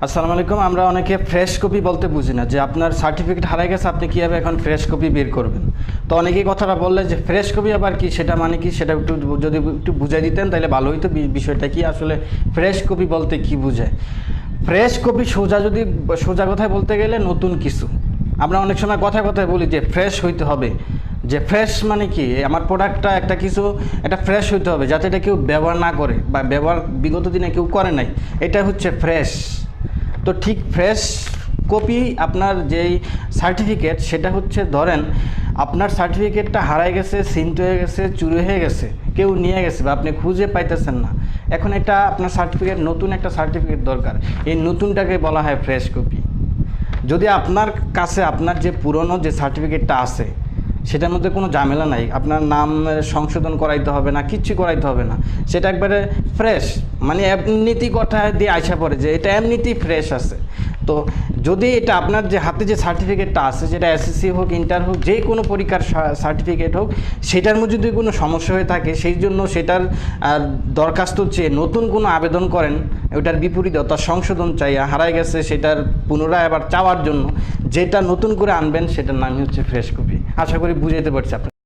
আসসালামু আলাইকুম, আমরা অনেকে ফ্রেশ কপি বলতে বুঝি না যে আপনার সার্টিফিকেট হারাই গেছে, আপনি কীভাবে এখন ফ্রেশ কপি বের করবেন? তো অনেকেই কথাটা বললে যে ফ্রেশ কপি আবার কি, সেটা মানে কি? সেটা একটু যদি একটু বুঝাই দিতেন, তাহলে ভালো বি- বিষয়টা কি আসলে ফ্রেশ কপি বলতে কি বোঝায়? ফ্রেশ কপি সোজা যদি, সোজা কথায় বলতে গেলে নতুন কিছু। আমরা অনেক সময় কথায় কথায় বলি যে ফ্রেশ হইতে হবে। যে ফ্রেশ মানে কি? আমার প্রোডাক্টটা একটা কিছু এটা ফ্রেশ হইতে হবে, যাতে এটা কেউ ব্যবহার না করে বা ব্যবহার বিগত দিনে কেউ করে নাই। এটা হচ্ছে ফ্রেশ তো ঠিক ফ্রেশ কপি আপনার যেই সার্টিফিকেট সেটা হচ্ছে ধরেন আপনার সার্টিফিকেটটা হারাই গেছে সিন্ত হয়ে গেছে, চুরি হয়ে গেছে, কেউ নিয়ে গেছে বা আপনি খুঁজে পাইতেছেন না। এখন এটা আপনার সার্টিফিকেট নতুন একটা সার্টিফিকেট দরকার। এই নতুনটাকে বলা হয় ফ্রেশ কপি যদি আপনার কাছে, আপনার যে পুরনো যে সার্টিফিকেটটা আছে সেটার মধ্যে কোনো ঝামেলা নাই। আপনার নাম সংশোধন করাইতে হবে না, কিচ্ছু করাইতে হবে না। সেটা একবারে ফ্রেশ মানে এমনিতি কথা দিয়ে আইসা পড়ে যে এটা এমনিতেই ফ্রেশ আছে। তো যদি এটা আপনার যে হাতে যে সার্টিফিকেটটা আছে যেটা এসএসসি হোক ইন্টার হোক, যে কোনো পরীক্ষার সার্টিফিকেট হোক, সেটার মধ্যে যদি কোনো সমস্যা হয়ে থাকে, সেই জন্য সেটার দরখাস্ত চেয়ে নতুন কোনো আবেদন করেন ওটার বিপরীত, অর্থাৎ সংশোধন চাইয়া হারাই গেছে সেটার পুনরায় আবার চাওয়ার জন্য যেটা নতুন করে আনবেন সেটার নামই হচ্ছে ফ্রেশ কপি। আশা করি বুঝাইতে পারছি আপনার